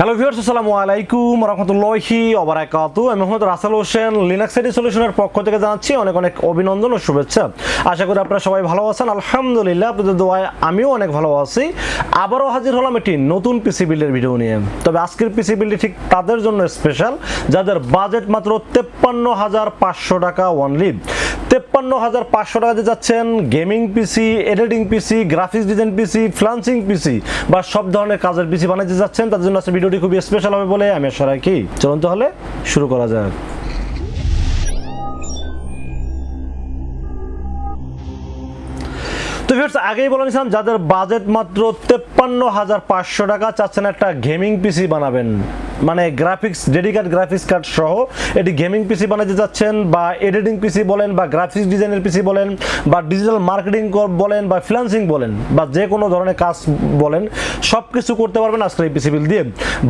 Hello viewers আসসালামু আলাইকুম, রহমতুল্লাহি ওবারাকাতু আমি মোহাম্মদ রাসেল হোসেন লিনাক্স আইডি সলিউশনের পক্ষ থেকে জানাচ্ছি অনেক অনেক অভিনন্দন ও শুভেচ্ছা। আশা করি আপনারা সবাই ভালো আছেন। আলহামদুলিল্লাহ, আপনাদের দোয়ায় আমিও অনেক ভালো আছি। আবারও হাজির হলাম একটি নতুন পিসি বিল্ডের ভিডিও নিয়ে। তবে আজকের পিসি বিল্ডটি ঠিক তাদের জন্য স্পেশাল যাদের বাজেট মাত্র তেপ্পান্ন হাজার পাঁচশো টাকা ওয়ানলি তেপ্পান্ন হাজার পাঁচশো টাকা দিয়ে যাচ্ছেন gaming PC, editing PC, graphics design PC, freelancing PC বা সব ধরনের কাজের পিসি বানাইতে যাচ্ছেন। তাদের জন্য আজকে ভিডিওটি খুবই স্পেশাল হবে বলে আমি আশা রাখি। চলুন তাহলে শুরু করা যাক। তো ভিউয়ার্স আগেই বলে নিছিলাম যাদের বাজেট মাত্র তেপ্পান্ন হাজার পাঁচশো টাকা চাচ্ছেন একটা গেমিং পিসি বানাবেন। মানে গ্রাফিক্স ডেডিকেট গ্রাফিক্স কার্ড সহ এটি গেমিং পিসি বানাতে যাচ্ছেন বা এডিটিং পিসি বলেন বা গ্রাফিক্স ডিজাইনের পিসি বলেন বা ডিজিটাল মার্কেটিং বলেন বা ফ্রিল্যান্সিং বলেন বা যে কোনো ধরনের কাজ বলেন সব কিছু করতে পারবেন আজকে এই পিসি বিল দিয়ে।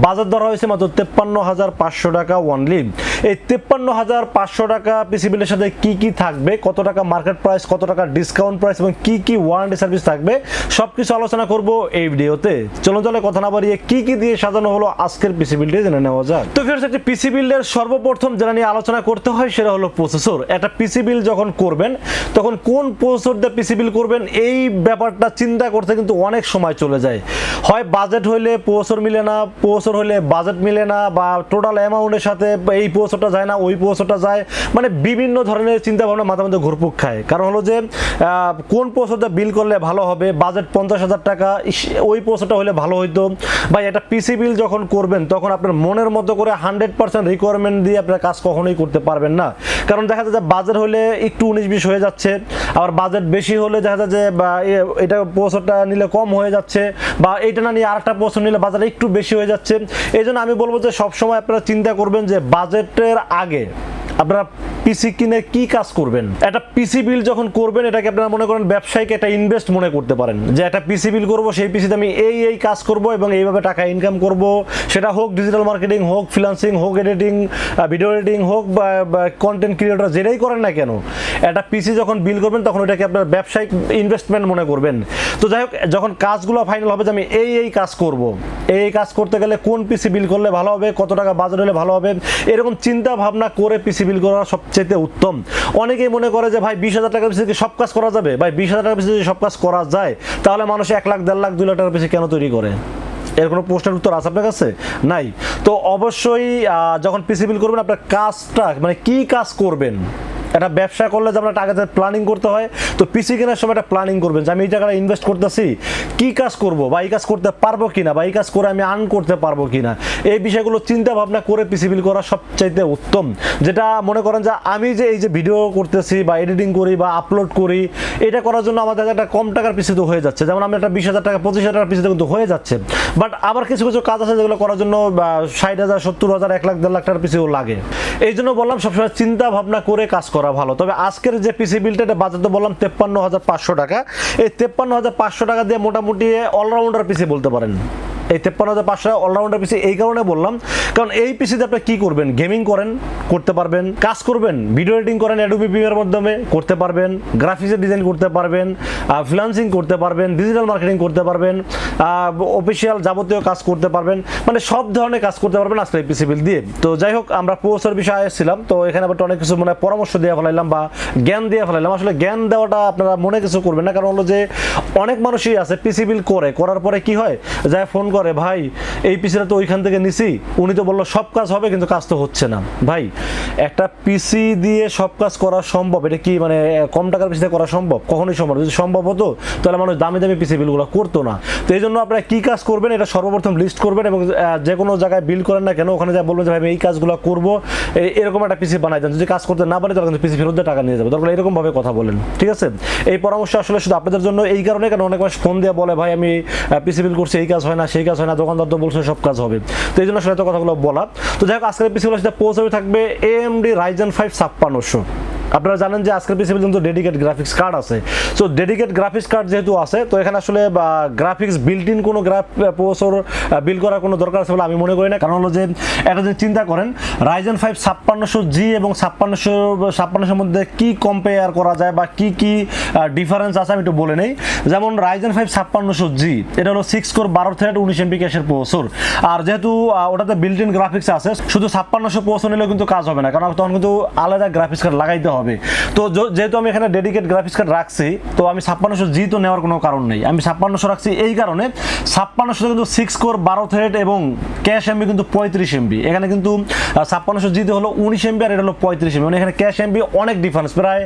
বাজার দর হয়েছে মাত্র তেপ্পান্ন হাজার পাঁচশো টাকা ওয়ানলি এই তেপ্পান্ন হাজার পাঁচশো টাকা পিসি বিলের সাথে কি কি থাকবে, কত টাকা মার্কেট প্রাইস কত টাকা ডিসকাউন্ট প্রাইস এবং কি কি ওয়ারেন্টি সার্ভিস থাকবে সব কিছু আলোচনা করব এই ভিডিওতে। চলুন চলে কথা না বাড়িয়ে কি কি দিয়ে সাজানো হলো আজকের পিসি বিলটি জেনে নেওয়া যাক। তো ফিরছে একটি পিসি বিল্ডের সর্বপ্রথম যেটা নিয়ে আলোচনা করতে হয় সেটা হলো প্রসেসর একটা পিসি বিল যখন করবেন, তখন কোন প্রসেসর দিয়ে পিসি বিল করবেন, এই ব্যাপারটা চিন্তা করতে কিন্তু অনেক সময় চলে যায়। হয় বাজেট হইলে প্রসেসর মিলে না প্রসেসর হলে বাজেট মিলে না, বা টোটাল অ্যামাউন্টের সাথে এই প্রসেসরটা যায় না, ওই প্রসেসরটা যায়। মানে বিভিন্ন ধরনের চিন্তা ভাবনা মাথা মধ্যে ঘুরপুক খায়। কারণ হলো যে কোন প্রসেসরটা বিল করলে ভালো হবে, বাজেট পঞ্চাশ হাজার টাকা ওই প্রসেসরটা হলে ভালো হইতো। বা এটা পিসি বিল যখন করবেন, তখন আপনার মনের মতো করে হান্ড্রেড পার্সেন্ট রিকোয়ারমেন্ট দিয়ে আপনার কাজ কখনোই করতে পারবেন না। কারণ দেখা যায় যে, বাজেট হলে একটু উনিশ বিশ হয়ে যাচ্ছে, আবার বাজেট বেশি হলে দেখা যায় যে, বা এটা প্রসেসরটা নিলে কম হয়ে যাচ্ছে, বা, এইটা না নিয়ে আরেকটা প্রসেসর নিলে বাজারে একটু বেশি হয়ে যাচ্ছে। এই জন্য আমি বলব যে, সবসময় আপনারা চিন্তা করবেন যে বাজেটের আগে আপনারা পিসি কিনে কি কাজ করবেন? একটা পিসি বিল যখন করবেন, এটাকে আপনারা মনে করেন ব্যবসায়িক একটা ইনভেস্ট মনে করতে পারেন। যে একটা পিসি বিল করব, সেই পিসিতে আমি এই এই কাজ করব এবং এইভাবে টাকা ইনকাম করব। সেটা হোক ডিজিটাল মার্কেটিং হোক ফ্রিল্যান্সিং হোক এডিটিং ভিডিও এডিটিং হোক বা কন্টেন্ট ক্রিয়েটর যেটাই করেন না কেন, একটা পিসি যখন বিল করবেন, তখন ওটাকে আপনার ব্যবসায়িক ইনভেস্টমেন্ট মনে করবেন। তো যাই হোক, যখন কাজগুলো ফাইনাল হবে যে আমি এই এই কাজ করব, এই এই কাজ করতে গেলে কোন পিসি বিল করলে ভালো হবে, কত টাকা বাজার হলে ভালো হবে, এরকম চিন্তা ভাবনা করে পিসি বিল করা সবচেয়ে উত্তম। অনেকেই মনে করে যে, ভাই, বিশ হাজার টাকার পিছিয়ে সব কাজ করা যাবে? ভাই, বিশ হাজার টাকার পিছিয়ে যদি সব কাজ করা যায়, তাহলে মানুষ এক লাখ, দেড় লাখ, দুই লাখ টাকার পিছিয়ে কেন তৈরি করে? এর কোনো প্রশ্নের উত্তর আছে আপনার কাছে? নাই। তো অবশ্যই যখন পিসি বিল করবেন, আপনার কাজটা মানে কি কাজ করবেন? একটা ব্যবসা করলে যে আমরা টাকা প্ল্যানিং করতে হয়, তো পিসি কেনার সময় একটা প্ল্যানিং করবেন যে আমি এই টাকাটা ইনভেস্ট করতেছি, কি কাজ করব বা এই কাজ করতে পারব কিনা বা এই কাজ করে আমি আর্ন করতে পারব কিনা, এই বিষয়গুলো চিন্তা ভাবনা করে পিসি বিল করা সবচাইতে উত্তম। যেটা মনে করেন যে আমি যে এই যে ভিডিও করতেছি বা এডিটিং করি বা আপলোড করি, এটা করার জন্য আমাদের একটা কম টাকার পিসি তো হয়ে যাচ্ছে। যেমন আমি একটা বিশ হাজার টাকা, পঁচিশ হাজার টাকার পিসিতে কিন্তু হয়ে যাচ্ছে। বাট আবার কিছু কিছু কাজ আছে যেগুলো করার জন্য ষাট হাজার, সত্তর হাজার, এক লাখ, দেড় লাখ টাকার পিসিও লাগে। এই জন্য বললাম সবসময় চিন্তা ভাবনা করে কাজ করা। ভালো। তবে আজকের যে পিসি বিলটা এটা বাজার তো বললাম, তেপ্পান্ন হাজার পাঁচশো টাকা। এই তেপ্পান্ন হাজার পাঁচশো টাকা দিয়ে মোটামুটি অলরাউন্ডার পিসি বলতে পারেন। এই তেপ্পান্ন হাজার পাঁচশো অলরাউন্ডার পিসি এই কারণে বললাম, কারণ এই পিসিতে আপনি কি করবেন? গেমিং করেন, করতে পারবেন। কাজ করবেন ভিডিও এডিটিং করেন অ্যাডোবি প্রিমিয়ার মাধ্যমে করতে পারবেন গ্রাফিক্সের ডিজাইন করতে পারবেন ফ্রিল্যান্সিং করতে পারবেন ডিজিটাল মার্কেটিং করতে পারবেন অফিসিয়াল যাবতীয় কাজ করতে পারবেন মানে সব ধরনের কাজ করতে পারবেন আজকে এই পিসি বিল দিয়ে। তো যাই হোক, আমরা পোস্টের বিষয়ে এসেছিলাম, তো এখানে আবার অনেক কিছু মানে পরামর্শ দিয়ে ফেলাইলাম বা জ্ঞান দিয়ে ফেলাইলাম। আসলে জ্ঞান দেওয়াটা আপনারা মনে কিছু করবেন না, কারণ হলো যে অনেক মানুষই আছে পিসি বিল করে, করার পরে কি হয়? যায় ফোন করে ভাই, এই পিসিটা তো ওইখান থেকে নিছি। উনি তো বলল, সব কাজ হবে, কিন্তু কাজ তো হচ্ছে না। ভাই, একটা পিসি দিয়ে সব কাজ করা সম্ভব? এটা কি মানে কম টাকার পিসিতে করা সম্ভব? কখনোই সম্ভব যদি সম্ভব হতো, তাহলে মানুষ দামি দামি পিসি বিলগুলো করতো না। তো এই জন্য আপনারা কি কাজ করবেন, এটা সর্বপ্রথম লিস্ট করবেন এবং যে কোনো জায়গায় বিল করেন না কেন, ওখানে যা বলবেন যে, ভাই, আমি এই কাজগুলো করব। এরকম একটা পিসি বানাই দেন। যদি কাজ করতে না পারে, তাহলে কিন্তু পিসি ফেরত দিয়ে টাকা নিয়ে যাবে। দরকার এরকম ভাবে কথা বলেন, ঠিক আছে? এই পরামর্শ আসলে শুধু আপনাদের জন্য এই কারণে, কারণ অনেক মানুষ ফোন দিয়ে বলে, ভাই, আমি পিসি বিল করছি, এই কাজ হয় না, সেই কাজ হয় না, দোকানদার তো বলছে সব কাজ হবে। তো এই জন্য আসলে এত কথাগুলো বলা। তো যাই হোক, আজকের পিসিগুলো সেটা পৌঁছাবে থাকবে এএমডি রাইজেন ফাইভ ছাপ্পান্নশো। আপনারা জানেন যে আজকের পিসি কিন্তু ডেডিকেট গ্রাফিক্স কার্ড আছে। সো ডেডিকেট গ্রাফিক্স কার্ড যেহেতু আছে, তো এখানে আসলে গ্রাফিক্স বিল্ট ইন কোনো গ্রাফ বিল্ড করার কোনো দরকার আছে বলে আমি মনে করি না। কারণ হলো যে, একটা যদি চিন্তা করেন রাইজেন ফাইভ ছাপ্পান্নশো জি এবং ছাপ্পান্নশো, ছাপ্পান্নশোর মধ্যে কি কম্পেয়ার করা যায় বা কি কি ডিফারেন্স আছে আমি একটু বলে নেই। যেমন রাইজেন ফাইভ ছাপ্পান্নশো জি এটা হলো সিক্স কোর বারো থ্রেড উনিশ এমপি ক্যাশের প্রসেসর আর যেহেতু ওটাতে বিল্ট ইন গ্রাফিক্স আছে, শুধু ছাপ্পান্নশো প্রসেসর নিলেও কিন্তু কাজ হবে না, কারণ তখন কিন্তু আলাদা গ্রাফিক্স কার্ড লাগাইতে হবে তো যেহেতু আমি এখানে ডেডিকেট গ্রাফিক্স কার্ড রাখছি, তো আমি ছাপ্পান্নশো জি তো নেওয়ার কোনো কারণ নেই। আমি ছাপ্পান্নশো রাখছি এই কারণে। ছাপ্পান্নশো কিন্তু সিক্স কোর বারো থ্রেড এবং ক্যাশ এমবি কিন্তু পঁয়ত্রিশ এমবি এখানে কিন্তু ছাপ্পান্নশো জিতে হলো উনিশ এমবি আর এটা হলো পঁয়ত্রিশ এমবি মানে এখানে ক্যাশ এমবি অনেক ডিফারেন্স প্রায়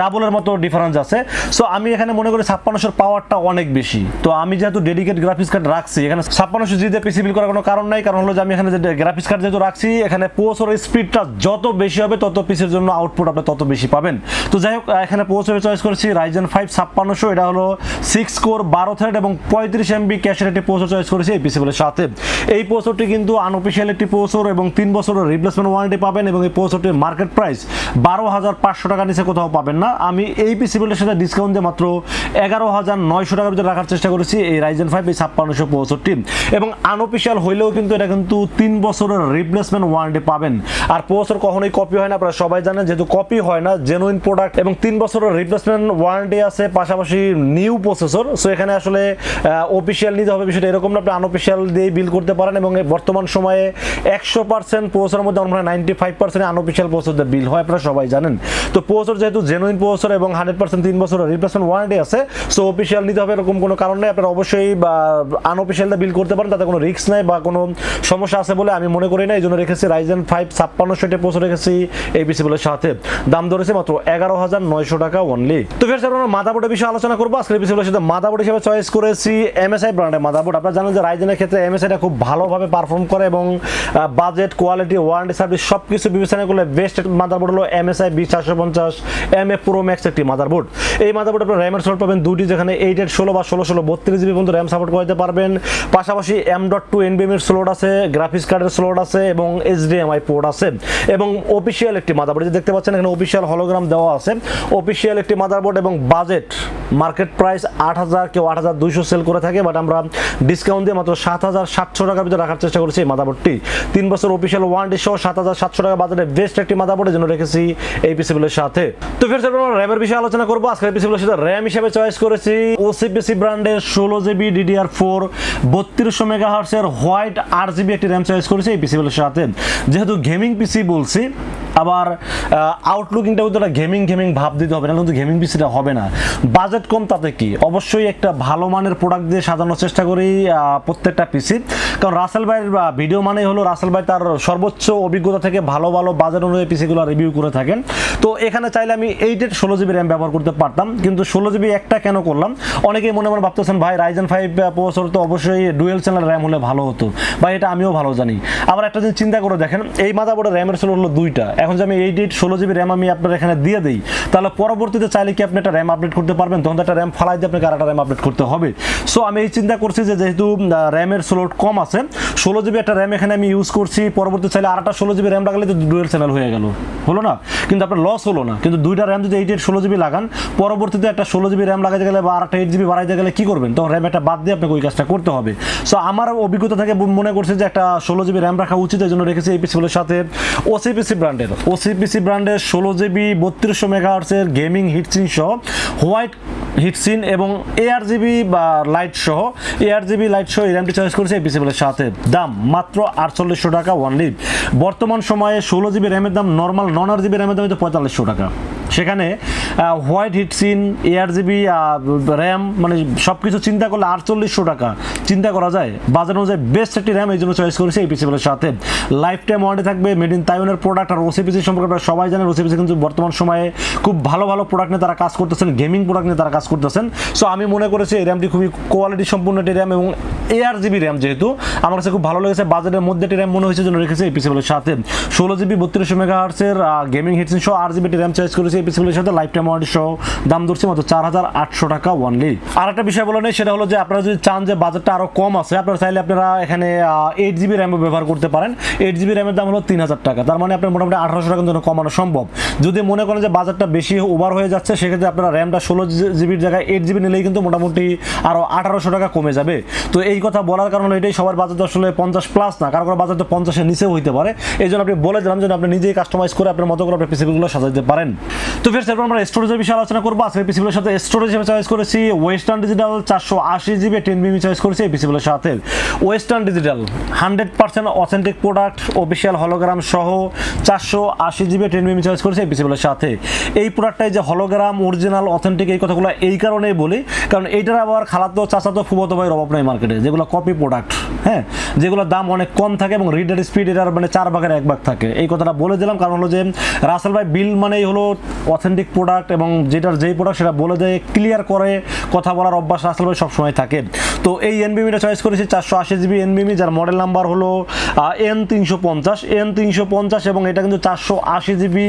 ডাবলের মতো ডিফারেন্স আছে। সো আমি এখানে মনে করি ছাপ্পান্নশোর পাওয়ারটা অনেক বেশি। তো আমি যেহেতু ডেডিকেট গ্রাফিক্স কার্ড রাখছি, এখানে ছাপ্পান্নশো জিতে পিসি বিল করার কোনো কারণ নাই। কারণ হলো যে আমি এখানে যে গ্রাফিক্স কার্ড যেহেতু রাখছি, এখানে পৌঁছার স্পিডটা যত বেশি হবে, তত পিসের জন্য আউটপুট আপনি তত বেশি পাবেন। তো যাই হোক এখানে পৌঁছবে চয়েস করেছি রাইজেন ফাইভ ছাপ্পান্নশো। এটা হলো সিক্স কোর বারো থ্রেড এবং পঁয়ত্রিশ এমবি ক্যাশের একটি পৌঁছ চয়েস করেছি এই পিসি বলে সাথে। এই পৌঁছটি কিন্তু আনঅফিসিয়াল একটি পৌঁছর এবং তিন বছরের রিপ্লেসমেন্ট ওয়ারেন্টি পাবেন এবং এই পৌঁছটির মার্কেট প্রাইস বারো হাজার পাঁচশো টাকা নিচে কোথাও পাবেন না। আমি এই পিসি বিলের সাথে ডিসকাউন্ট দিয়ে মাত্র এগারো হাজার নয়শো টাকার ভিতরে রাখার চেষ্টা করেছি এই রাইজেন ফাইভ এই ছাপ্পান্নশো পৌঁছটি এবং আনঅফিসিয়াল হইলেও কিন্তু এটা কিন্তু তিন বছরের রিপ্লেসমেন্ট ওয়ারেন্টি পাবেন। আর পৌঁছর কখনোই কপি হয় না, আপনারা সবাই জানেন, যেহেতু কপি হয় না জেনুইন প্রোডাক্ট এবং তিন বছরের রিপ্লেসমেন্ট ওয়ারেন্টি আছে, পাশাপাশি নিউ প্রসেসর সো এখানে আসলে অফিসিয়াল নিতে হবে বিষয়টা এরকম না, আপনি আনঅফিসিয়াল দিয়ে বিল করতে পারেন এবং বর্তমান সময়ে একশো পার্সেন্ট প্রসেসরের মধ্যে আমরা ninety five percent unofficial processor বিল হয়, আপনারা সবাই জানেন। তো প্রসেসর যেহেতু জেনুইন প্রসেসর এবং হান্ড্রেড পার্সেন্ট তিন বছরের রিপ্লেসমেন্ট ওয়ারেন্টি আছে সো অফিসিয়াল নিতে হবে এরকম কোনো কারণ নেই, আপনারা অবশ্যই আনঅফিসিয়াল বিল করতে পারেন, তাতে কোনো রিস্ক নাই বা কোনো সমস্যা আছে বলে আমি মনে করি না এই জন্য রেখেছি রাইজেন ফাইভ ছাপ্পান্ন সেটে প্রসেসর রেখেছি এই পিসি বলে সাথে। দাম ধরেছে মাত্র এগারো হাজার নয়শো টাকা অনলি তো ফের আমরা মাদাবোর্ডের বিষয়ে আলোচনা করব। আজকে পিসি বলে সাথে মাদাবোর্ড হিসেবে চয়েস করেছি এমএসআই ব্র্যান্ডের মাদাবোর্ড আপনারা জানেন যে রাইজেনের ক্ষেত্রে এমএসআইটা খুব ভালোভাবে পারফর্ম করে এবং বাজেট কোয়ালিটি ওয়ারেন্টি সার্ভিস সব কিছু বিবেচনা করলে বেস্ট মাদারবোর্ড হলো এমএসআই বি চারশো পঞ্চাশ এম এ প্রো ম্যাক্স একটি মাদারবোর্ড এই মাদারবোর্ড আপনার র্যামের স্লট পাবেন দুটি যেখানে এইট এইট ষোলো বা ষোলো ষোলো বত্রিশ জিবি পর্যন্ত র্যাম সাপোর্ট করতে পারবেন। পাশাপাশি এম ডট টু এনবিএম এর স্লোট আছে গ্রাফিক্স কার্ডের স্লোট আছে এবং এইচডিএমআই পোর্ট আছে। এবং অফিসিয়াল একটি মাদারবোর্ড যে দেখতে পাচ্ছেন এখানে অফিসিয়াল হলোগ্রাম দেওয়া আছে। অফিসিয়াল একটি মাদারবোর্ড এবং বাজেট মার্কেট প্রাইস আট হাজার, কেউ আট হাজার দুইশো সেল করে থাকে বাট আমরা ডিসকাউন্ট দিয়ে মাত্র সাত হাজার সাতশো টাকার ভিতরে রাখার চেষ্টা করেছি এই মাদারবোর্ডটি তিন বছর অফিসিয়াল ওয়ারেন্টি সহ সাত হাজার সাতশো টাকা বাজারে বেস্ট একটি মাদারবোর্ডের জন্য রেখেছি এই পিসিগুলোর সাথে। তো ফের আমরা র্যামের বিষয়ে আলোচনা করব। আজকের পিসিগুলোর সাথে র্যাম হিসেবে চয়েস করেছি ওসিপিসি ব্র্যান্ডের ষোলো জিবি ডিডিআর ফোর বত্রিশশো মেগা হার্সের হোয়াইট আট জিবি একটি র্যাম চয়েস করেছি এই পিসিগুলোর সাথে। যেহেতু গেমিং পিসি বলছি আবার আউটলুকিংটা কিন্তু একটা গেমিং গেমিং ভাব দিতে হবে না কিন্তু গেমিং পিসিটা হবে না। বাজেট কম তাতে কি? অবশ্যই একটা ভালো মানের প্রোডাক্ট দিয়ে সাজানোর চেষ্টা করি প্রত্যেকটা পিসি কারণ রাসেল ভাইয়ের ভিডিও মানেই হলো রাসেল ভাই তার সর্বোচ্চ অভিজ্ঞতা থেকে ভালো ভালো বাজেট অনুযায়ী পিসিগুলো রিভিউ করে থাকেন। তো এখানে চাইলে আমি এইটের ষোলো জিবি র্যাম ব্যবহার করতে পারতাম, কিন্তু ষোলো জিবি একটা কেন করলাম? অনেকেই মনে মনে ভাবতেছেন, ভাই রাইজেন ফাইভ প্রসেসর তো অবশ্যই ডুয়েল চ্যানেল র্যাম হলে ভালো হতো। বা এটা আমিও ভালো জানি। আবার একটা জিনিস চিন্তা করে দেখেন, এই মাদাবোর্ডের র্যামের স্লোট হলো দুইটা। এখন যে আমি এইট এইট ষোলো জিবি র্যাম আমি আপনার এখানে দিয়ে দিই, তাহলে পরবর্তীতে চাইলে কি আপনি একটা র্যাম আপডেট করতে পারবেন? তখন একটা র্যাম ফালাই দিয়ে আপনাকে আর একটা র্যাম আপডেট করতে হবে। সো আমি এই চিন্তা করছি যে যেহেতু র্যামের স্লোট কম আছে, ষোলো জিবি একটা র্যাম এখানে আমি ইউজ করছি, পরবর্তী চাইলে আর একটা ষোলো জিবি র্যাম লাগালে তো ডুয়েল চ্যানেল হয়ে গেল। হলো না? কিন্তু আপনার লস হলো না। কিন্তু দুইটা র্যাম যদি এইট এইট ষোলো জিবি লাগান, পরবর্তীতে একটা ষোলো জিবি র্যাম লাগাতে গেলে বা আর একটা এইট জিবি বাড়াইতে গেলে কী করবেন? তখন র্যাম একটা বাদ দিয়ে আপনাকে ওই কাজটা করতে হবে। সো আমার অভিজ্ঞতা থেকে মনে করছে যে একটা ষোলো জিবি র্যাম রাখা উচিত, এই জন্য রেখেছি এই পিসিগুলোর সাথে ওসিপিসি ব্র্যান্ডের ওসিপিসি ব্র্যান্ডের ষোলো জিবি, বত্রিশশো মেগাহার্সের গেমিং হিটসিন সহ হোয়াইট হিটসিন এবং এআর জিবি বা লাইট সহ এআর জিবি লাইট সহ এই র্যামটি চয়েস করেছে এই বলে সাথে। দাম মাত্র আটচল্লিশশো টাকা ওয়ানলি বর্তমান সময়ে ষোলো জিবি র্যামের দাম নর্মাল নন আর জিবি র্যামের দাম হয়তো পঁয়তাল্লিশশো টাকা। সেখানে white heatsink AR GB RAM মানে সব কিছু চিন্তা করলে আটচল্লিশশো টাকা। চিন্তা করা যায়, বাজার অনুযায়ী বেস্ট একটি র্যাম এই জন্য চয়েস করেছি এই পিসিগুলোর সাথে। লাইফ টাইম ওয়ারেন্টি থাকবে মেড ইন তাইওয়ানের প্রোডাক্ট আর ওসিপিসি সম্পর্কে আপনারা সবাই জানেন ওসিপিসি কিন্তু বর্তমান সময়ে খুব ভালো ভালো প্রোডাক্ট নিয়ে তারা কাজ করতেছেন গেমিং প্রোডাক্ট নিয়ে তারা কাজ করতেছেন। সো আমি মনে করেছি এই র্যামটি খুবই কোয়ালিটি সম্পূর্ণ একটি র্যাম এবং এয়ার জিবি র্যাম যেহেতু, আমার কাছে খুব ভালো লেগেছে, বাজারের মধ্যে একটি র্যাম মনে হয়েছে জন্য রেখেছে এই পিসিগুলোর সাথে। ষোলো জিবি বত্রিশশো মেগা হার্সের গেমিং হিটসিন সহ আট জিবি র্যাম চয়েস করেছি এই পিসিগুলোর লাইফ টাইম ওয়ারেন্টি সহ দাম ধরছি মাত্র চার হাজার আটশো টাকা ওয়ানলি আর একটা বিষয় বলে নেই, সেটা হলো যে আপনারা যদি চান যে বাজেটটা আরও কম আছে, আপনারা চাইলে আপনারা এখানে এইট জিবি র্যামও ব্যবহার করতে পারেন। এইট জিবি র্যামের দাম হলো তিন হাজার টাকা। তার মানে আপনার মোটামুটি আঠারোশো টাকা কিন্তু কমানো সম্ভব। যদি মনে করেন যে বাজারটা বেশি ওভার হয়ে যাচ্ছে, সেক্ষেত্রে আপনারা র্যামটা ষোলো জিবির জায়গায় এইট জিবি নিলেই কিন্তু মোটামুটি আরও আঠারোশো টাকা কমে যাবে। তো এই কথা বলার কারণ এটাই, সবার বাজেট আসলে পঞ্চাশ প্লাস না, কারও কারও বাজেট তো পঞ্চাশের নিচেও হইতে পারে। এই জন্য আপনি বলে দিলাম যে আপনি নিজেই কাস্টমাইজ করে আপনার মতো করে আপনার পিসিপিগুলো সাজাতে পারেন। তো ফের এরপর আমরা স্টোরেজের বিষয়ে আলোচনা করব। আজকের পিসিপিগুলোর সাথে স্টোরেজ হিসেবে চয়েস করেছি। ওয়েস্টার্ন ডিজিটাল চারশো আশি জিবি টেন বিবি চয়েস করেছি এই সাথে। Western Digital hundred percent authentic product official hologram সহ চারশো আশি জিবি টেন বিবি চয়েস করেছি এই পিসিপিগুলোর সাথে। এই প্রোডাক্টটাই যে হলোগ্রাম অরিজিনাল অথেন্টিক এই কথাগুলো এই কারণেই বলি। কারণ এইটার আবার খালাতো, চাচাতো ফুবতো ভাইয়ের অভাব নেই মার্কেটে যেগুলো কপি প্রোডাক্ট হ্যাঁ? যেগুলো দাম অনেক কম থাকে এবং রিডার স্পিড এটার মানে চার ভাগের এক ভাগ থাকে। এই কথাটা বলে দিলাম। কারণ হলো যে রাসেল ভাই বিল মানেই হলো অথেন্টিক প্রোডাক্ট এবং যেটার যেই প্রোডাক্ট সেটা বলে দেয় ক্লিয়ার করে, কথা বলার অভ্যাস রাসেল ভাই সবসময় থাকে তো এই এনবিমিটা চয়েস করেছি, চারশো আশি জিবি এনবিমি যার মডেল নাম্বার হলো এন তিনশো পঞ্চাশ এন তিনশো পঞ্চাশ এবং এটা কিন্তু চারশো আশি GB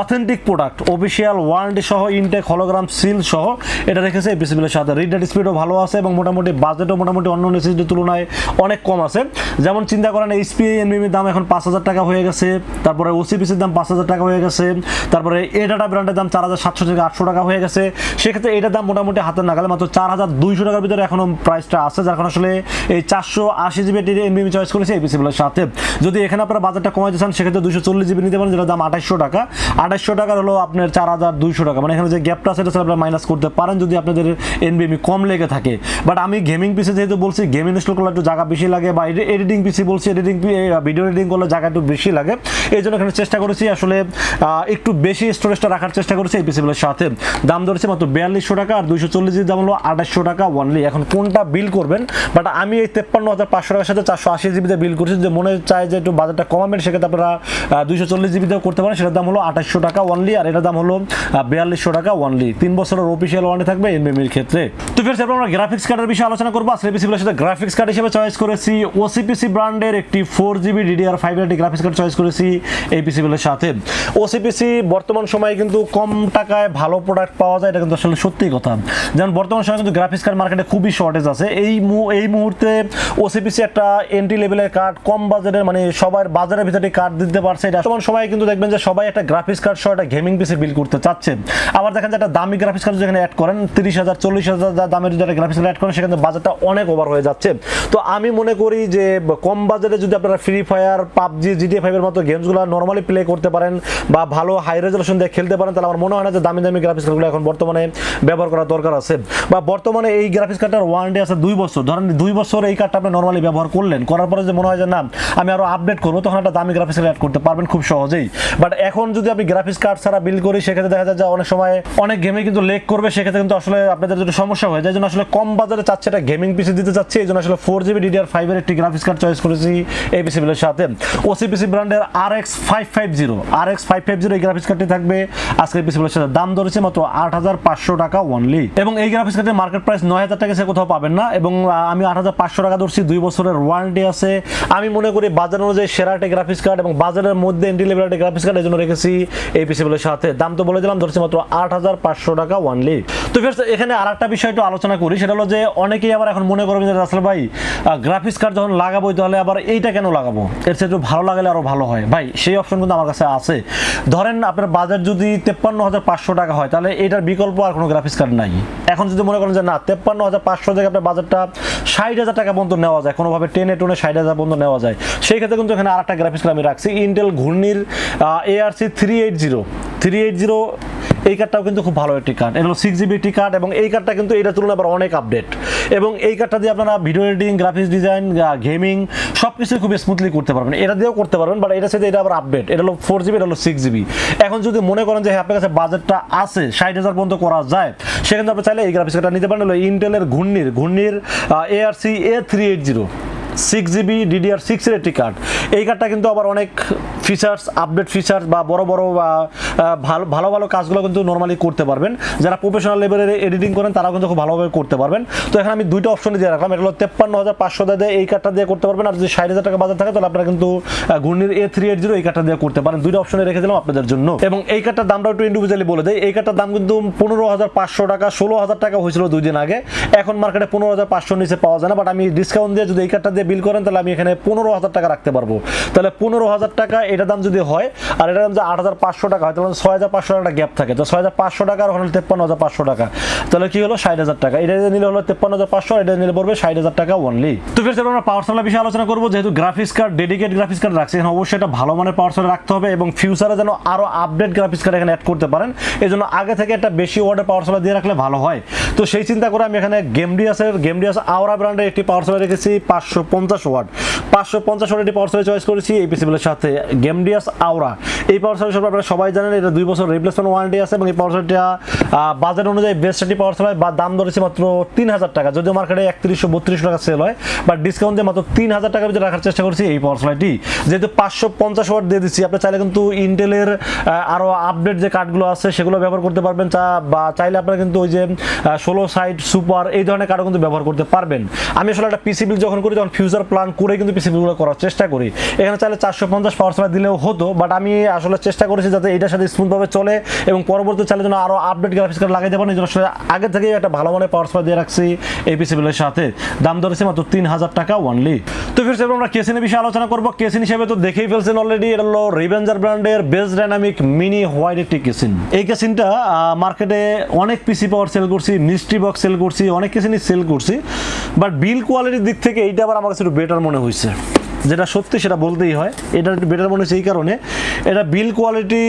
authentic product official warranty সহ ইনটেক হলোগ্রাম সিল সহ, এটা রেখেছে এই পিসিবিলের সাথে। রিডার স্পিডও ভালো আছে এবং মোটামুটি বাজেটও মোটামুটি অন্য নেসিসিটির তুলনায় অনেক কম আছে। যেমন চিন্তা করেন এইচপি এনবিমির দাম এখন পাঁচ হাজার টাকা হয়ে গেছে, তারপরে ওসিপিসির দাম পাঁচ হাজার টাকা হয়ে গেছে, তারপরে এ ডাটা ব্র্যান্ডের দাম চার হাজার সাতশো থেকে আটশো টাকা হয়ে গেছে। সেক্ষেত্রে এটার দাম মোটামুটি হাতের নাগালে, মাত্র চার হাজার দুইশো টাকার ভিতরে এখনও প্রাইসটা আছে, যার কারণে আসলে এই চারশো আশি জিবি এনবিমি চয়েস করেছে এই পিসিগুলোর সাথে। যদি এখানে আপনারা বাজারটা কমাইতে চান, সেক্ষেত্রে দুশো চল্লিশ জিবি নিতে পারেন, যেটার দাম আঠাশশো টাকা। আঠাশশো টাকার হলো আপনার চার হাজার দুইশো টাকা। মানে এখানে যে গ্যাপটা সেটা আপনারা মাইনাস করতে পারেন যদি আপনাদের এনবিএমি কম লেগে থাকে। বাট আমি গেমিং পিসে যেহেতু বলছি গেম ইনস্টল করলে একটু জায়গা বেশি লাগে, বা এডিটিং পিসি বলছি এডিটিং ভিডিও এডিটিং করলে জায়গা একটু বেশি লাগে। এই জন্য এখানে চেষ্টা করেছি আসলে একটু বেশি স্টোরেজটা রাখার চেষ্টা করেছি এই পিসিগুলোর সাথে। দাম ধরেছে মাত্র বিয়াল্লিশশো টাকা আর দুইশো চল্লিশ দাম হলো আঠাশশো টাকা ওয়ানলি এখন কোনটা বিল করবেন? বাট আমি এই তেপ্পান্ন হাজার পাঁচশো টাকার সাথে চারশো আশি জিবিতে বিল করছি। যে মনে চায় যে একটু বাজারটা কমাবেন, সেক্ষেত্রে আপনারা দুইশো চল্লিশ জিবিতেও করতে পারেন। সেটার দাম হলো আঠাশশো টাকা ওয়ানলি আর এটার দাম হলো বিয়াল্লিশশো টাকা ওয়ানলি তিন বছরের অফিসিয়াল ওয়ারেন্টি থাকবে এনবিএমির ক্ষেত্রে। তো ফের আমরা গ্রাফিক্স কার্ডের বিষয়ে আলোচনা করব। আসলে পিসিগুলোর সাথে গ্রাফিক্স কার্ড হিসেবে চয়েস করেছি ওসিপিসি ব্র্যান্ডের একটি ফোর জিবি ডিডিআর ফাইভ একটি গ্রাফিক্স কার্ড চয়েস করেছি এই পিসিগুলোর সাথে। ওসিপিসি বর্তমান সময়ে কিন্তু কম টাকায় ভালো প্রোডাক্ট পাওয়া যায়, এটা কিন্তু আসলে সত্যি কথা। যেমন বর্তমান সময়ে কিন্তু গ্রাফিক্স কার্ড মার্কেটে খুবই শর্টেজ আছে। এই এই মুহূর্তে ওসিপিসি একটা এন্ট্রি লেভেলের কার্ড কম বাজারের মানে সবার বাজারের ভিতরে কার্ড দিতে পারছে। এটা বর্তমান সময়ে কিন্তু দেখবেন যে সবাই একটা গ্রাফিক্স কার্ড সহ একটা গেমিং পিসি বিল করতে চাচ্ছে। আবার দেখেন যে একটা দামি গ্রাফিক্স কার্ড যেখানে অ্যাড করেন, তিরিশ হাজার, চল্লিশ হাজার দামের যদি একটা গ্রাফিক্স কার্ড অ্যাড করেন, সেখানে বাজারটা অনেক ওভার হয়ে যাচ্ছে। তো আমি মনে করি যে কম বাজারে যদি আপনারা ফ্রি ফায়ার পাবজি জিটিএ ফাইভের মতো গেমসগুলো নর্মালি প্লে করতে পারেন, বা ভালো হাই রেজলিউশন দিয়ে খেলতে পারেন, তাহলে আমার মনে হয় না যে দামি দামি গ্রাফিক্স কার্ডগুলো এখন বর্তমানে ব্যবহার করার দরকার আছে। বা বর্তমানে এই গ্রাফিক্স কার্ডটার ওয়ারেন্টি আছে দুই বছর। ধরেন দুই বছর এই কার্ডটা আপনি নর্মালি ব্যবহার করলেন, করার পরে যে মনে হয় যে না, আমি আরও আপডেট করব, তখন একটা দামি গ্রাফিক্স কার্ড অ্যাড করতে পারবেন খুব সহজেই। বাট এখন যদি আপনি গ্রাফিক্স কার্ড ছাড়া বিল করি, সেক্ষেত্রে দেখা যায় যে অনেক সময় অনেক গেমে কিন্তু লেক করবে, সেক্ষেত্রে কিন্তু আসলে আপনাদের যদি সমস্যা হয় যাই জন্য আসলে কম বাজারে চাচ্ছে এটা গেমিং পিসি দিতে চাচ্ছে, এই জন্য আসলে ফোর জিবি ডিডিআর ফাইভের একটি গ্রাফিক্স কার্ড চয়েস করেছি এই পিসি বিলের সাথে। ওসিপিসি ব্র্যান্ডের R X five five zero R X five five zero এই গ্রাফিক্স কার্ডটি থাকবে আজকের পিসি দাম ধরেছে মাত্র আট হাজার পাঁচশো টাকা অনলি এবং এই গ্রাফিক্স কার্ডের মার্কেট প্রাইস নয় হাজার টাকা সে কোথাও পাবেন না। এবং আমি আট হাজার পাঁচশো টাকা ধরছি, দুই বছরের ওয়ারেন্টি আছে। আমি মনে করি বাজার অনুযায়ী সেরা একটা গ্রাফিক্স কার্ড এবং বাজারের মধ্যে এন্ট্রি লেভেল একটা গ্রাফিক্স কার্ড এই জন্য রেখেছি এই পিসি বিলের সাথে। দাম তো বলে দিলাম, ধরছি মাত্র আট হাজার পাঁচশো টাকা ওয়ানলি তো ফের এখানে আর একটা বিষয় একটু আলোচনা করি, সেটা হলো যে অনেকেই আবার এখন মনে করবেন যে, রাসেল ভাই গ্রাফিক্স কার্ড যখন লাগাবো, তাহলে আবার এইটা কেন লাগাবো? এর একটু ভালো লাগালে আরও ভালো হয়। ভাই, সেই অপশন কিন্তু আমার কাছে আছে। ধরেন আপনার বাজার যদি তেপ্পান্ন হাজার পাঁচশো টাকা হয়, তাহলে এটার বিকল্প আর কোনো গ্রাফিক্স কার্ড নাই। এখন যদি মনে করেন যে না, তেপ্পান্ন হাজার পাঁচশো থেকে আপনার বাজারটা ষাট হাজার টাকা পর্যন্ত নেওয়া যায়, কোনোভাবে টেনে টোনে ষাট হাজার পর্যন্ত নেওয়া যায়, সেই ক্ষেত্রে কিন্তু এখানে আর একটা গ্রাফিক্স কার্ড আমি রাখছি। Intel ঘূর্ণির ARC three eight zero three eight zero এই কার্ডটাও কিন্তু খুব ভালো একটি কার্ড এটা হলো সিক্স জিবি কার্ড এবং এই কার্ডটা কিন্তু এটা তুলনায় আবার অনেক আপডেট এবং এই কার্ডটা দিয়ে আপনারা video editing graphics design gaming সব কিছুই খুব স্মুথলি করতে পারবেন। এটা দিয়েও করতে পারবেন বাট এটা সাথে এটা আবার আপডেট এটা হলো ফোর জিবি এটা হলো সিক্স জিবি এখন যদি মনে করেন যে হ্যাঁ আপনার কাছে বাজেটটা আছে, ষাট হাজার পর্যন্ত করা যায় সেখানে আপনি চাইলে এই গ্রাফিক্স কার্ডটা নিতে পারেন। হলো ইন্টেলের ঘূর্ণির ঘূর্ণির ARC A three eight zero six GB DDR সিক্সের একটি কার্ড এই কার্ডটা কিন্তু আবার অনেক ফিচার্স আপডেট ফিচার্স বা বড় বড় ভালো ভালো ভালো কাজগুলো কিন্তু নর্মালি করতে পারবেন। যারা প্রফেশনাল লেভেলের এডিটিং করেন, তারাও কিন্তু খুব ভালোভাবে করতে পারবেন। তো এখানে আমি দুইটা অপশন দিয়ে রাখলাম। এটা হলো তেপ্পান্ন হাজার পাঁচশো দিয়ে এই কার্ডটা দিয়ে করতে পারবেন। আর যদি ষাট হাজার টাকা বাজার থাকে, তাহলে আপনারা কিন্তু ঘূর্ণির এ থ্রি এইট জিরো এই কার্ডটা দিয়ে করতে পারেন। দুইটা অপশনে রেখে দিলাম আপনাদের জন্য। এবং এই কার্ডটার দামটা একটু ইন্ডিভিজুয়ালি বলে দেয় এই কার্ডটার দাম কিন্তু পনেরো হাজার পাঁচশো টাকা, ষোলো হাজার টাকা হয়েছিল দুই দিন আগে। এখন মার্কেটে পনেরো হাজার পাঁচশোর নিচে পাওয়া যায় না। বাট আমি ডিসকাউন্ট দিয়ে যদি এই কার্ডটা দিয়ে বিল করেন, তাহলে আমি এখানে পনেরো হাজার টাকা রাখতে পারব। তাহলে পনেরো হাজার টাকা এটার দাম যদি হয়, আর এটার দাম যদি আট হাজার পাঁচশো টাকা হয়, তাহলে ছয় হাজার পাঁচশো টাকা গ্যাপ থাকে। তো ছয় হাজার পাঁচশো টাকা আর ওখানে তেপ্পান্ন হাজার পাঁচশো টাকা। তাহলে কি হলো? ষাট হাজার টাকা। এটা নিলে হলো তেপ্পান্ন হাজার পাঁচশো এটা নিলে পড়বে ষাট হাজার টাকা অনলি তো ফির আমরা পাওয়ার সাপ্লাই বিষয়ে আলোচনা করব। যেহেতু graphics card dedicate graphics card রাখছি, এখানে অবশ্যই এটা ভালো মানের পাওয়ার সাপ্লাই রাখতে হবে এবং ফিউচারে যেন আরও আপডেট গ্রাফিক্স কার্ড এখানে অ্যাড করতে পারেন। এই জন্য আগে থেকে একটা বেশি ওয়ার্ডের পাওয়ার সাপ্লাই দিয়ে রাখলে ভালো হয়। তো সেই চিন্তা করে আমি এখানে গেমডিয়াসের গেমডিয়াস আওরা ব্র্যান্ডের একটি পাওয়ার সাপ্লাই রেখেছি, পাঁচশো পঞ্চাশ ওয়াট পাঁচশো পঞ্চাশ ওয়াট একটি পাওয়ার সাপ্লাই চয়েস করেছি এই পিসিবিলের সাথে গেমডিয়াস আওরা এই পাওয়ার সাপ্লাই সম্পর্কে আপনারা সবাই জানেন, এটা দুই বছর রিপ্লেসমেন্ট ওয়ারেন্টি আছে এবং এই পাওয়ার সাপ্লাইটা বাজার অনুযায়ী বেস্ট একটি পাওয়ার সাপ্লাই বা দাম ধরেছে মাত্র তিন হাজার টাকা। যদিও মার্কেটে একত্রিশশো বত্রিশশো টাকা সেল হয় বাট ডিসকাউন্ট দিয়ে মাত্র তিন হাজার টাকার ভিতরে রাখার চেষ্টা করছি এই পাওয়ার সাপ্লাইটি যেহেতু পাঁচশো পঞ্চাশ ওয়াট দিয়ে দিচ্ছি আপনি চাইলে কিন্তু ইন্টেলের আরও আপডেট যে কার্ডগুলো আছে, সেগুলো ব্যবহার করতে পারবেন, চা, বা চাইলে আপনারা কিন্তু ওই যে ষোলো সাইড, সুপার, এই ধরনের কার্ডও কিন্তু ব্যবহার করতে পারবেন। আমি আসলে একটা পিসি বিল যখন করি, তখন ফিউচার প্ল্যান করে কিন্তু পিসি বিলগুলো করার চেষ্টা করি। এখানে চাইলে চারশো পঞ্চাশ পাওয়ার সাপ্লাই দিলেও হতো বাট আমি আসলে চেষ্টা করেছি যাতে এটার সাথে স্মুথভাবে চলে এবং পরবর্তী চাইলে যেন আরও আপডেট গ্রাফিক্স কার্ড লাগাইতে পারেন, এই জন্য আসলে আগে থেকেই একটা ভালো মানের পাওয়ার সাপ্লাই দিয়ে রাখছি এই পিসি বিলের সাথে। দাম ধরেছে মাত্র তিন হাজার টাকা ওয়ানলি তো ফির আমরা কেসিনের বিষয়ে আলোচনা করব। কেসিন হিসেবে তো দেখেই ফেলছেন অলরেডি এটা হলো রিভেঞ্জার ব্র্যান্ডের বেস ডাইনামিক মিনি হোয়াইট একটি কেসিন এই কেসিনটা মার্কেটে অনেক পিসি পাওয়ার সেল করছি মিস্ট্রি বক্স সেল করছি, অনেক কেসিনই সেল করছি বাট বিল কোয়ালিটির দিক থেকে এইটা আবার আমার কাছে একটু বেটার মনে হয়েছে। যেটা সত্যি সেটা বলতেই হয়, এটা একটু বেটার মনে হচ্ছে এই কারণে। এটা বিল কোয়ালিটি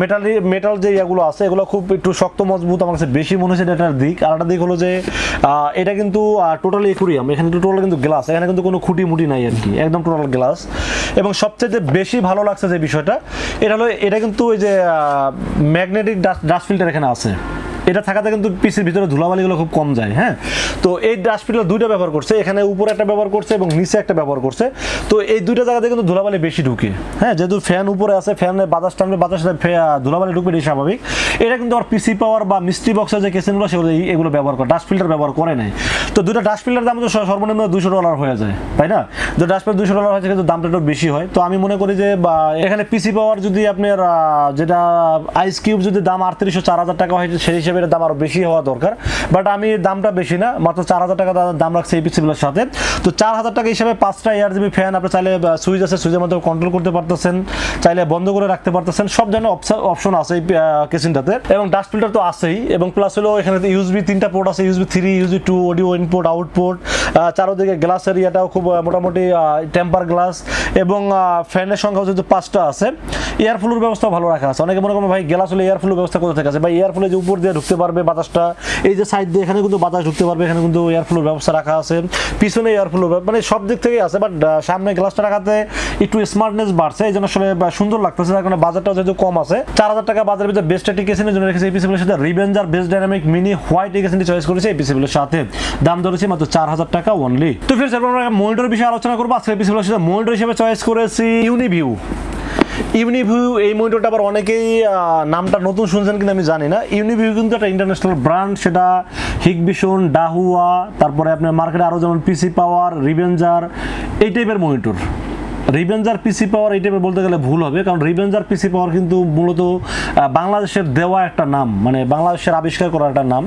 মেটাল মেটাল যে ইয়েগুলো আছে, এগুলো খুব একটু শক্ত, মজবুত আমার কাছে বেশি মনে হচ্ছে এটার দিক। আর একটা দিক হলো যে এটা কিন্তু টোটালি একুরিয়াম এখানে টোটাল কিন্তু গ্লাস এখানে কিন্তু কোনো খুঁটি মুটি নাই আর কি, একদম টোটাল গ্লাস এবং সবচেয়ে বেশি ভালো লাগছে যে বিষয়টা, এটা হলো, এটা কিন্তু ওই যে ম্যাগনেটিক ডাস্ট ফিল্টার এখানে আছে। এটা থাকাতে কিন্তু পিসির ভিতরে ধুলাবালিগুলো খুব কম যায় হ্যাঁ? তো এই ডাস্ট ফিল্টার দুইটা ব্যবহার করছে, এখানে উপরে একটা ব্যবহার করছে এবং নিচে একটা ব্যবহার করছে। তো এই দুইটা জায়গাতে কিন্তু ধুলাবালি বেশি ঢুকে হ্যাঁ? যেহেতু ফ্যান উপরে আছে, ফ্যানের বাতাস টানলে বাতাস ধুলাবালি ঢুকবে, এটাই স্বাভাবিক। এটা কিন্তু আর পিসি পাওয়ার বা মিস্ট্রি বক্সের যে কেসিনগুলো, সেগুলো এগুলো ব্যবহার করে ডাস্ট ফিল্টার ব্যবহার করে নাই। তো দুটো ডাস্ট ফিল্টার দাম তো সর্বনিম্ন দুশো ডলার হয়ে যায়, তাই না? তো ডাস্ট দুশো ডলার হয়েছে কিন্তু দামটা একটু বেশি হয়। তো আমি মনে করি যে, বা এখানে পিসি পাওয়ার যদি আপনার যেটা আইস কিউব যদি দাম আটত্রিশশো, চার হাজার টাকা হয়, সেই হিসেবে এর দাম আরও বেশি হওয়া দরকার। বাট আমি দামটা বেশি না, মাত্র চার হাজার টাকা দাম রাখছে এই পিসিগুলোর সাথে। তো চার হাজার টাকা হিসেবে পাঁচটা এয়ার জিবি ফ্যান আপনি চাইলে সুইচ আছে, সুইচের মধ্যে কন্ট্রোল করতে পারতেছেন, চাইলে বন্ধ করে রাখতে পারতেছেন, সব ধরনের অপশন আছে এই কেসিনটাতে। এবং ডাস্ট ফিল্টার তো আছেই, এবং প্লাস হলো এখানে ইউজবি তিনটা পোর্ট আছে USB three USB two audio input output চারোদিকে গ্লাস এরিয়াটাও খুব মোটামুটি টেম্পার গ্লাস এবং ফ্যানের সংখ্যাও যেহেতু পাঁচটা আছে এয়ার ফ্লুর ব্যবস্থা ভালো রাখা আছে। অনেকে মনে করেন, ভাই গ্লাস হলে এয়ার ফ্লুর ব্যবস্থা কোথা থেকে আছে? ভাই এয়ার ফ্লু যে উপর দিয়ে ঢুকতে পারবে বাতাসটা। এই যে সাইড দিয়ে এখানে কিন্তু বাতাস ঢুকতে পারবে, এখানে কিন্তু এয়ার ফ্লুর ব্যবস্থা রাখা আছে। পিছনে এয়ার ফ্লু মানে সব দিক থেকেই আছে বাট সামনে গ্লাসটা রাখাতে একটু স্মার্টনেস বাড়ছে এই জন্য আসলে সুন্দর লাগতেছে। তার কারণে বাজারটাও যেহেতু কম আছে, চার হাজার টাকা বাজারের ভিতরে বেস্ট একটি কেসিনের জন্য রেখেছে এই পিসিগুলোর সাথে Revenger best dynamic mini white এই চয়েস করেছে এই পিসিগুলোর সাথে। দাম ধরেছে মাত্র চার হাজার টাকা অনলি তো ফির আমরা মনিটর বিষয়ে আলোচনা করব। আজকে পিসিগুলোর সাথে মনিটর হিসেবে চয়েস করেছি ইউনিভিউ ইউনিভিউ, এই মনিটরটা আবার অনেকেই নামটা নতুন শুনছেন কিন্তু আমি জানি না। ইউনিভিউ কিন্তু একটা ইন্টারন্যাশনাল ব্র্যান্ড সেটা হিগবিশন, ডাহুয়া, তারপরে আপনার মার্কেটে আরও যেমন পিসি পাওয়ার রিভেঞ্জার এই টাইপের মনিটর। রিভেঞ্জার পিসি পাওয়ার এই টাইপের বলতে গেলে ভুল হবে, কারণ রিভেঞ্জার পিসি পাওয়ার কিন্তু মূলত বাংলাদেশের দেওয়া একটা নাম মানে বাংলাদেশের আবিষ্কার করা একটা নাম।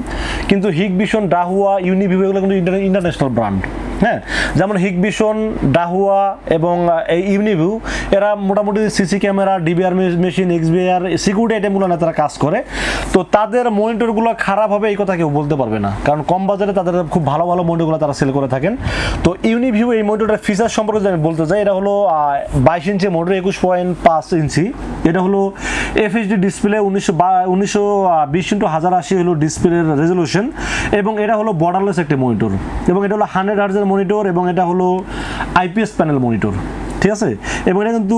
কিন্তু হিগবিশন, ডাহুয়া, ইউনিভিউ, এগুলো কিন্তু ইন্টারন্যাশনাল ব্র্যান্ড হ্যাঁ যেমন হিগবিশন ডাহুয়া এবং এই ইউনিভিউ এরা মোটামুটি CC camera, DVR machine XVR security আইটেমগুলো না তারা কাজ করে। তো তাদের মনিটরগুলো খারাপ হবে এই কথা কেউ বলতে পারবে না। কারণ কম বাজারে তাদের খুব ভালো ভালো মনিটরগুলো তারা সেল করে থাকেন। তো ইউনিভিউ এই মনিটরটার ফিচার সম্পর্কে আমি বলতে চাই, এটা হলো বাইশ ইঞ্চি মনিটর একুশ পয়েন্ট পাঁচ ইঞ্চি। এটা হলো এফএইচডি ডিসপ্লে উনিশশো বা, উনিশশো বিশ ইন্টু হাজার আশি হলো ডিসপ্লের রেজলিউশন এবং এটা হলো বর্ডারলেস একটি মনিটর এবং এটা হলো হান্ড্রেড হার্জের মনিটর এবং এটা হলো আইপিএস প্যানেল মনিটর, ঠিক আছে? এবং এটা কিন্তু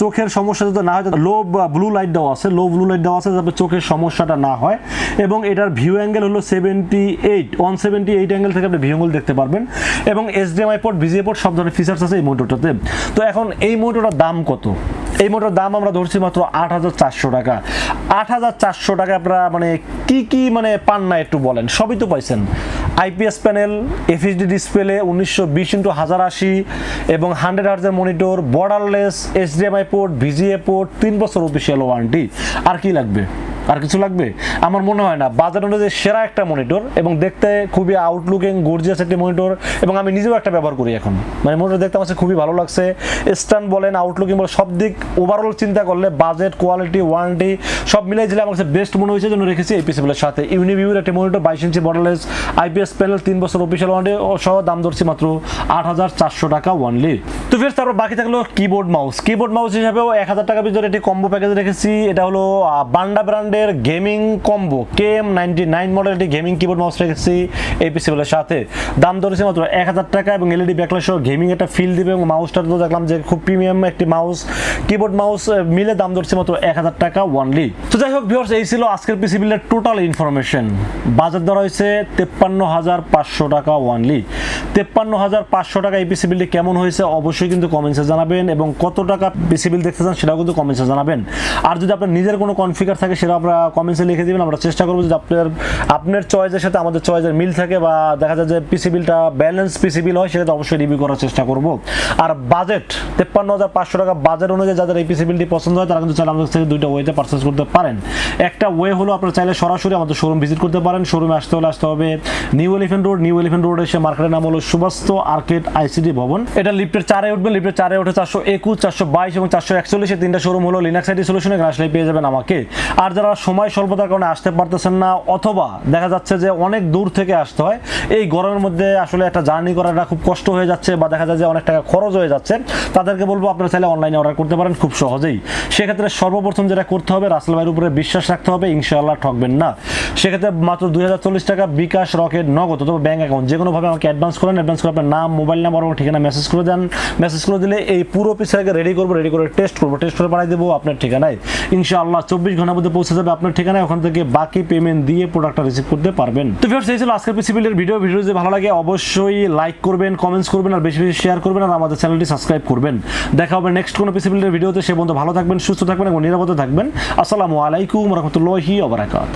চোখের সমস্যা যাতে না হয় লো ব্লু লাইট দেওয়া আছে লো ব্লু লাইট দেওয়া আছে যাতে চোখের সমস্যাটা না হয়। এবং এটার ভিউ অ্যাঙ্গেল হলো seventy eight one seventy eight angle থেকে আপনি ভিউ অ্যাঙ্গেল দেখতে পারবেন। এবং এইচডিএমআই পোর্ট ভিজিএ পোর্ট সব ধরনের ফিচার্স আছে এই মোটরটাতে তো এখন এই মোটরটার দাম কত? এই মোটর দাম আমরা ধরছি মাত্র আট হাজার চারশো টাকা। আট হাজার চারশো টাকা আপনারা মানে কি কি মানে পান না একটু বলেন, সবই তো পাইছেন। আইপিএস প্যানেল এফএসডি ডিসপ্লে উনিশশো বিশ ইন্টু হাজার আশি এবং hundred হার্জের monitor borderless HDMI port VGA port তিন বছর অফিসিয়াল ওয়ারেন্টি আর কি লাগবে? আর কিছু লাগবে? আমার মনে হয় না। বাজার অনুযায়ী সেরা একটা মনিটর এবং দেখতে খুবই আউটলুকিং গর্জিয়াস একটি মনিটর এবং আমি নিজেও একটা ব্যবহার করি এখন। মানে মনিটর দেখতে আমার খুবই ভালো লাগছে। স্ট্যান্ড বলেন আউটলুকিং বলেন, সব দিক ওভারঅল চিন্তা করলে বাজেট কোয়ালিটি ওয়ারেন্টি সব মিলাই দিলে আমার কাছে বেস্ট মনে হয়েছে জন্য রেখেছি এই পিসিবিলের সাথে। ইউনিভিউর একটি মনিটর বাইশ ইঞ্চি বর্ডারলেস আইপিএস প্যানেল তিন বছর অফিসিয়াল ওয়ারেন্টি সহ দাম ধরছি মাত্র আট হাজার চারশো টাকা ওয়ানলি তো ফের তারপর বাকি থাকল কিবোর্ড মাউস কিবোর্ড মাউস হিসাবেও এক হাজার টাকার ভিতরে একটি কম্বো প্যাকেজ রেখেছি। এটা হলো বান্ডা ব্র্যান্ডের gaming combo K M ninety nine model একটি গেমিং কিবোর্ড মাউস রেখেছি এই পিসিবলের সাথে। দাম ধরেছে মাত্র এক হাজার টাকা এবং এলইডি ব্যাকলাইট সহ গেমিং একটা ফিল দিবে এবং মাউসটা তো দেখলাম যে খুব প্রিমিয়াম একটি মাউস কিবোর্ড মাউস মিলে দাম ধরছে মাত্র এক হাজার টাকা ওয়ানলি তো যাই হোক ভিউয়ার্স এই ছিল আজকের পিসিবিলের টোটাল ইনফরমেশন বাজার দর হয়েছে তেপ্পান্ন হাজার পাঁচশো টাকা ওয়ানলি তেপ্পান্ন হাজার পাঁচশো টাকা এই পিসি বিলটি কেমন হয়েছে অবশ্যই কিন্তু কমেন্টসে জানাবেন এবং কত টাকা পিসি বিল দেখতে চান সেটাও কিন্তু কমেন্টসে জানাবেন। আর যদি আপনার নিজের কোনো কনফিগার থাকে সেটা আপনারা কমেন্টসে লিখে দিবেন, আমরা চেষ্টা করব যদি আপনার আপনার চয়েসের সাথে আমাদের চয়েসের মিল থাকে বা দেখা যায় যে পিসি বিলটা ব্যালেন্স পিসি বিল হয় সেটা অবশ্যই রিভিউ করার চেষ্টা করব। আর বাজেট তেপ্পান্ন হাজার পাঁচশো টাকা বাজেট অনুযায়ী যাদের এই পিসি বিলটি পছন্দ হয়, তারা কিন্তু চাইলে আমাদের থেকে দুইটা ওয়েতে পারচেস করতে পারেন। একটা ওয়ে হলো আপনারা চাইলে সরাসরি আমাদের শোরুম ভিজিট করতে পারেন। শোরুমে আসতে হলে আসতে হবে new elephant road new elephant road এসে মার্কেটের নাম হলো সুবাস্ত আর্কেড আইসিডি ভবন। এটা লিফটের চারে উঠবে লিফটের চারে উঠে চারশো একুশ, চারশো বাইশ এবং চারশো একচল্লিশে। তিনটা শোরুম হলো লিনাক্স আইডি সলিউশন আসলে পেয়ে যাবেন আমাকে। আর যারা সময় স্বল্পতার কারণে আসতে পারতেছেন না, অথবা দেখা যাচ্ছে যে অনেক দূর থেকে আসতে হয়। এই গরমের মধ্যে আসলে একটা জার্নি করাটা খুব কষ্ট হয়ে যাচ্ছে বা দেখা যায় যে অনেক টাকা খরচ হয়ে যাচ্ছে। তাদেরকে বলব আপনারা চাইলে অনলাইনে অর্ডার করতে পারেন খুব সহজেই। সেক্ষেত্রে সর্বপ্রথম যেটা করতে হবে, রাসেল ভাইয়ের উপরে বিশ্বাস রাখতে হবে, ইনশাআল্লাহ ঠকবেন না। সেক্ষেত্রে মাত্র দুই হাজার চল্লিশ টাকা বিকাশ রকেট নগদ অথবা ব্যাঙ্ক অ্যাকাউন্ট যে কোনোভাবে আমাকে অ্যাডভান্স করেন অ্যাডভান্স করে আপনার নাম মোবাইল নাম্বার এবং ঠিকানা মেসেজ করে দেন। মেসেজ করে দিলে এই পুরো পিসটাকে রেডি করব রেডি করে টেস্ট করব টেস্ট করে পাঠিয়ে দেবো আপনার ঠিকানায়। ইনশাআল্লাহ চব্বিশ ঘণ্টার মধ্যে পৌঁছে যাবে আপনার ঠিকানায় ওখান থেকে বাকি পেমেন্ট দিয়ে প্রোডাক্টটা রিসিভ করতে পারবেন। তো ফির এই ছিল আজকের পিসিবিলের ভিডিও ভিডিও যদি ভালো লাগে, অবশ্যই লাইক করবেন কমেন্টস করবেন, আর বেশি বেশি শেয়ার করবেন, আর আমাদের চ্যানেলটি সাবস্ক্রাইব করবেন। দেখা হবে নেক্সট কোনো পিসিবিলের ভিডিওতে সে বন্ধু ভালো থাকবেন, সুস্থ থাকবেন এবং নিরাপদে থাকবেন। আসসালামু আলাইকুম রহমতুল্লাহি ওবরাকাত